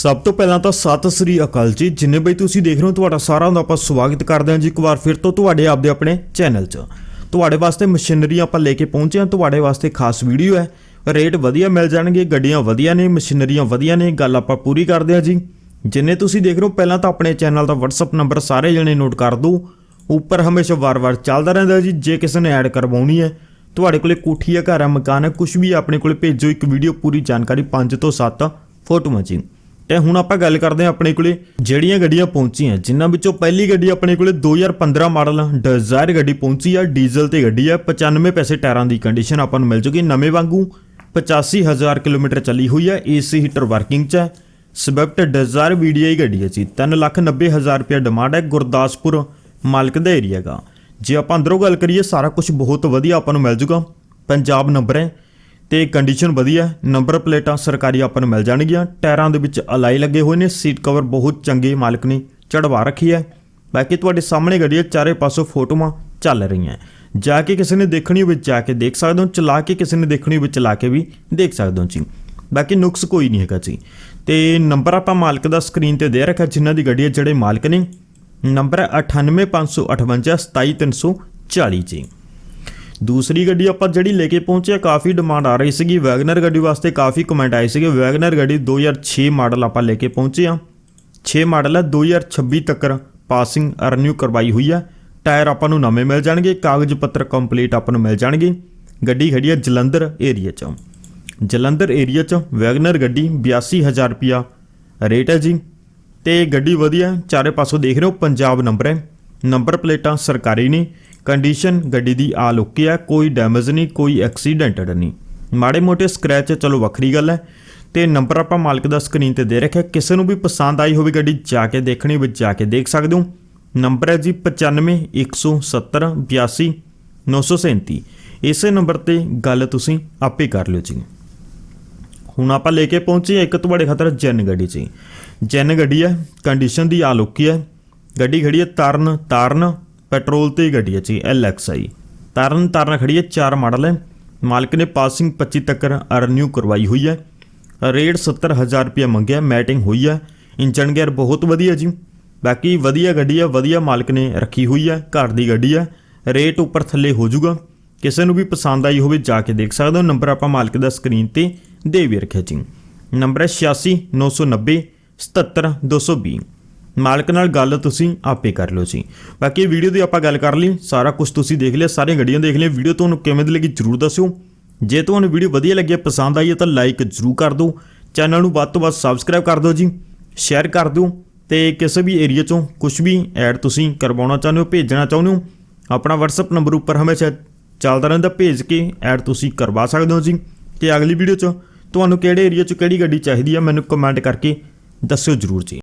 ਸਭ ਤੋਂ ਪਹਿਲਾਂ ਤਾਂ ਸਤਿ ਸ੍ਰੀ ਅਕਾਲ ਜੀ। ਜਿੰਨੇ ਬਈ ਤੁਸੀਂ ਦੇਖ ਰਹੇ ਹੋ ਤੁਹਾਡਾ ਸਾਰਿਆਂ ਦਾ ਆਪਾਂ ਸਵਾਗਤ ਕਰਦੇ ਹਾਂ ਜੀ ਇੱਕ ਵਾਰ ਫਿਰ ਤੋਂ ਤੁਹਾਡੇ ਆਪਦੇ ਆਪਣੇ ਚੈਨਲ 'ਚ। ਤੁਹਾਡੇ ਵਾਸਤੇ ਮਸ਼ੀਨਰੀ ਆਪਾਂ ਲੈ ਕੇ ਪਹੁੰਚੇ ਹਾਂ। ਤੁਹਾਡੇ ਵਾਸਤੇ ਖਾਸ ਵੀਡੀਓ ਹੈ। ਰੇਟ ਵਧੀਆ ਮਿਲ ਜਾਣਗੇ, ਗੱਡੀਆਂ ਵਧੀਆ ਨੇ, ਮਸ਼ੀਨਰੀਆਂ ਵਧੀਆ ਨੇ, ਗੱਲ ਆਪਾਂ ਪੂਰੀ ਕਰਦੇ ਹਾਂ ਜੀ। ਜਿੰਨੇ ਤੁਸੀਂ ਦੇਖ ਰਹੇ ਹੋ ਪਹਿਲਾਂ ਤਾਂ ਆਪਣੇ ਚੈਨਲ ਦਾ WhatsApp ਨੰਬਰ ਸਾਰੇ ਜਣੇ ਨੋਟ ਕਰ ਦਿਓ। ਉੱਪਰ ਹਮੇਸ਼ਾ ਵਾਰ-ਵਾਰ ਚੱਲਦਾ ਰਹਿੰਦਾ ਜੀ। ਜੇ ਕਿਸੇ ਨੇ ਐਡ ਕਰਵਾਉਣੀ ਹੈ, ਤੁਹਾਡੇ ਕੋਲੇ ਕੋਠੀ ਹੈ, ਘਰ ਹੈ, ਮਕਾਨ ਹੈ ਕੁਝ ਵੀ ਆਪਣੇ ਕੋਲੇ ਭੇਜੋ। ਇੱਕ ਵੀਡੀਓ ਪੂਰੀ ਜਾਣਕਾਰੀ 5 ਤੋਂ 7 ਫੋਟੋਆਂ ਜੀ ਤੇ ਹੁਣ ਆਪਾਂ ਗੱਲ ਕਰਦੇ ਹਾਂ ਆਪਣੇ ਕੋਲੇ ਜਿਹੜੀਆਂ ਗੱਡੀਆਂ ਪਹੁੰਚੀਆਂ। ਜਿਨ੍ਹਾਂ ਵਿੱਚੋਂ ਪਹਿਲੀ ਗੱਡੀ ਆਪਣੇ ਕੋਲੇ 2015 ਮਾਡਲ ਡਿਜ਼ਾਇਰ ਗੱਡੀ ਪਹੁੰਚੀ ਆ। ਡੀਜ਼ਲ ਤੇ ਗੱਡੀ ਆ। 95 ਪੈਸੇ ਟਾਇਰਾਂ ਦੀ ਕੰਡੀਸ਼ਨ ਆਪਾਂ ਨੂੰ ਮਿਲ ਜੂਗੀ ਨਵੇਂ ਵਾਂਗੂ। 85000 ਕਿਲੋਮੀਟਰ ਚੱਲੀ ਹੋਈ ਹੈ ਏਸੀ ਹੀਟਰ ਵਰਕਿੰਗ 'ਚ ਹੈ ਸਵਿਫਟ ਡਿਜ਼ਾਇਰ ਵੀਡੀਆਈ ਗੱਡੀ ਹੈ ਜੀ। 390000 ਰੁਪਏ ਡਿਮਾਂਡ ਹੈ ਗੁਰਦਾਸਪੁਰ ਮਾਲਕ ਦਾ ਏਰੀਆ ਗਾ ਜੇ ਆਪਾਂ ਅੰਦਰੋਂ ਗੱਲ ਕਰੀਏ, ਸਾਰਾ ਕੁਝ ਬਹੁਤ ਵਧੀਆ ਆਪਾਂ ਨੂੰ ਮਿਲ ਜੂਗਾ। ਪੰਜਾਬ ਨੰਬਰ ਹੈ। ਤੇ ਕੰਡੀਸ਼ਨ ਵਧੀਆ ਨੰਬਰ ਪਲੇਟਾਂ ਸਰਕਾਰੀ ਆਪਾਂ ਨੂੰ ਮਿਲ ਜਾਣਗੀਆਂ। ਟਾਇਰਾਂ ਦੇ ਵਿੱਚ ਅਲਾਈ ਲੱਗੇ ਹੋਏ ਨੇ। ਸੀਟ ਕਵਰ ਬਹੁਤ ਚੰਗੇ ਮਾਲਕ ਨੇ। ਚੜਵਾ ਰੱਖੀ ਹੈ। ਬਾਕੀ ਤੁਹਾਡੇ ਸਾਹਮਣੇ ਗੱਡੀ ਹੈ ਚਾਰੇ ਪਾਸੋਂ ਫੋਟੋਆਂ ਚੱਲ ਰਹੀਆਂ ਜਾ ਕੇ ਕਿਸੇ ਨੇ ਦੇਖਣੀ ਵਿੱਚ ਜਾ ਕੇ ਦੇਖ ਸਕਦੇ ਹੋ। ਚਲਾ ਕੇ ਕਿਸੇ ਨੇ ਦੇਖਣੀ ਵਿੱਚ ਚਲਾ ਕੇ ਵੀ ਦੇਖ ਸਕਦੇ ਹੋ ਜੀ। ਬਾਕੀ ਨੁਕਸ ਕੋਈ ਨਹੀਂ ਹੈਗਾ ਜੀ। ਤੇ ਨੰਬਰ ਆਪਾਂ ਮਾਲਕ ਦਾ ਸਕਰੀਨ ਤੇ ਦੇ ਰੱਖਿਆ, ਜਿਨ੍ਹਾਂ ਦੀ ਗੱਡੀ ਹੈ ਜਿਹੜੇ ਮਾਲਕ ਨੇ। ਨੰਬਰ ਹੈ 98558 27340 ਜੀ। ਦੂਸਰੀ ਗੱਡੀ ਆਪਾਂ ਜਿਹੜੀ ਲੈ ਕੇ ਪਹੁੰਚੇ ਕਾਫੀ ਡਿਮਾਂਡ ਆ ਰਹੀ ਸੀਗੀ। ਵੈਗਨਰ ਗੱਡੀ ਵਾਸਤੇ ਕਾਫੀ ਕਮੈਂਟ ਆਏ ਸੀਗੇ। ਵੈਗਨਰ ਗੱਡੀ 2006 ਮਾਡਲ ਆਪਾਂ ਲੈ ਕੇ ਪਹੁੰਚੇ ਆ। 6 ਮਾਡਲ ਹੈ 2026 ਤੱਕ ਪਾਸਿੰਗ ਰੀਨਿਊ ਕਰਵਾਈ ਹੋਈ ਹੈ ਟਾਇਰ ਆਪਾਂ ਨੂੰ ਨਵੇਂ ਮਿਲ ਜਾਣਗੇ, ਕਾਗਜ਼ ਪੱਤਰ ਕੰਪਲੀਟ ਆਪਾਂ ਨੂੰ ਮਿਲ ਜਾਣਗੇ। ਗੱਡੀ ਖੜੀ ਹੈ ਜਲੰਧਰ ਏਰੀਆ 'ਚ। ਜਲੰਧਰ ਏਰੀਆ 'ਚ ਵੈਗਨਰ ਗੱਡੀ 82000 ਰੁਪਿਆ ਰੇਟ ਹੈ ਜੀ। ਤੇ ਗੱਡੀ ਵਧੀਆ, ਚਾਰੇ ਪਾਸੋਂ ਦੇਖ ਰਹੇ ਹੋ, ਪੰਜਾਬ ਨੰਬਰ ਹੈ। ਨੰਬਰ ਪਲੇਟਾਂ ਸਰਕਾਰੀ ਨੇ। ਕੰਡੀਸ਼ਨ ਗੱਡੀ ਦੀ ਆਲ ਓਕੇ ਹੈ, ਕੋਈ ਡੈਮੇਜ ਨਹੀਂ, ਕੋਈ ਐਕਸੀਡੈਂਟਡ ਨਹੀਂ। ਮਾੜੇ ਮੋਟੇ ਸਕ੍ਰੈਚ ਚਲੋ ਵੱਖਰੀ ਗੱਲ ਹੈ। ਤੇ ਨੰਬਰ ਆਪਾਂ ਮਾਲਕ ਦਾ ਸਕਰੀਨ ਤੇ ਦੇ ਰੱਖਿਆ, ਕਿਸੇ ਨੂੰ ਵੀ ਪਸੰਦ ਆਈ ਹੋਵੇ ਗੱਡੀ, ਜਾ ਕੇ ਦੇਖਣੀ ਵਿੱਚ ਜਾ ਕੇ ਦੇਖ ਸਕਦੇ ਹੋ। ਨੰਬਰ ਹੈ ਜੀ 95 170 82 937 ਇਸੇ ਨੰਬਰ ਤੇ ਗੱਲ ਤੁਸੀਂ ਆਪੇ ਕਰ ਲਿਓ ਜੀ। ਹੁਣ ਆਪਾਂ ਲੈ ਕੇ ਪਹੁੰਚੇ ਇੱਕ ਤੁਹਾਡੇ ਖਾਤਰ ਜੈਨ ਗੱਡੀ 'ਚ ਜੈਨ ਗੱਡੀ ਹੈ ਕੰਡੀਸ਼ਨ ਦੀ ਆ ਲੁੱਕੀ ਹੈ। ਗੱਡੀ ਖੜੀ ਹੈ ਤਰਨ ਤਾਰਨ ਪੈਟਰੋਲ ਤੇ ਗੱਡੀ ਹੈ ਜੀ ਐਲਐਕਸਆਈ ਤਰਨ ਤਾਰਨ ਖੜੀ ਹੈ ਚਾਰ ਮਾਡਲ ਹੈ। ਮਾਲਕ ਨੇ ਪਾਸਿੰਗ 25 ਤੱਕ ਰਿਨਿਊ ਕਰਵਾਈ ਹੋਈ ਹੈ। ਰੇਟ 70000 ਰੁਪਏ ਮੰਗਿਆ, ਮੈਟਿੰਗ ਹੋਈ ਹੈ। ਇੰਜਨ ਗੇਅਰ ਬਹੁਤ ਵਧੀਆ ਜੀ। ਬਾਕੀ ਵਧੀਆ ਗੱਡੀ ਹੈ, ਵਧੀਆ ਮਾਲਕ ਨੇ ਰੱਖੀ ਹੋਈ ਹੈ, ਘਰ ਦੀ ਗੱਡੀ ਹੈ। ਰੇਟ ਉੱਪਰ ਥੱਲੇ ਹੋ ਜਾਊਗਾ। ਕਿਸੇ ਨੂੰ ਵੀ ਪਸੰਦ ਆਈ ਹੋਵੇ ਜਾ ਕੇ ਦੇਖ ਸਕਦੇ ਹੋ। ਨੰਬਰ ਆਪਾਂ ਮਾਲਕ ਦਾ ਸਕਰੀਨ ਤੇ ਦੇ ਵੀ ਰੱਖਿਆ ਜੀ। ਨੰਬਰ ਹੈ 86 990 77 220 ਮਾਲਕ ਨਾਲ ਗੱਲ ਤੁਸੀਂ ਆਪੇ ਕਰ ਲਓ ਜੀ। ਬਾਕੀ ਵੀਡੀਓ ਦੀ ਆਪਾਂ ਗੱਲ ਕਰ ਲਈ ਸਾਰਾ ਕੁਝ ਤੁਸੀਂ ਦੇਖ ਲਿਆ ਸਾਰੀਆਂ ਗੱਡੀਆਂ ਦੇਖ ਲਈਆਂ। ਵੀਡੀਓ ਤੁਹਾਨੂੰ ਕਿਵੇਂ ਦੀ ਲੱਗੀ ਜਰੂਰ ਦੱਸਿਓ। ਜੇ ਤੁਹਾਨੂੰ ਵੀਡੀਓ ਵਧੀਆ ਲੱਗੀ ਹੈ, ਪਸੰਦ ਆਈ ਹੈ ਤਾਂ ਲਾਈਕ ਜਰੂਰ ਕਰ ਦਿਓ। ਚੈਨਲ ਨੂੰ ਵੱਧ ਤੋਂ ਵੱਧ ਸਬਸਕ੍ਰਾਈਬ ਕਰ ਦਿਓ ਜੀ। ਸ਼ੇਅਰ ਕਰ ਦਿਓ ਤੇ ਕਿਸੇ ਵੀ ਏਰੀਆ ਚੋਂ ਕੁਝ ਵੀ ਐਡ ਤੁਸੀਂ ਕਰਵਾਉਣਾ ਚਾਹੁੰਦੇ ਹੋ ਭੇਜਣਾ ਚਾਹੁੰਦੇ ਹੋ ਆਪਣਾ WhatsApp ਨੰਬਰ ਉੱਪਰ ਹਮੇਸ਼ਾ ਚੱਲਦਾ ਰਹਿੰਦਾ ਭੇਜ ਕੇ ਐਡ ਤੁਸੀਂ ਕਰਵਾ ਸਕਦੇ ਹੋ ਜੀ। ਤੇ ਅਗਲੀ ਵੀਡੀਓ 'ਚ ਤੁਹਾਨੂੰ ਕਿਹੜੇ ਏਰੀਆ 'ਚ ਕਿਹੜੀ ਗੱਡੀ ਚਾਹੀਦੀ ਆ ਮੈਨੂੰ ਕਮੈਂਟ ਕਰਕੇ ਦੱਸਿਓ ਜਰੂਰ ਜੀ।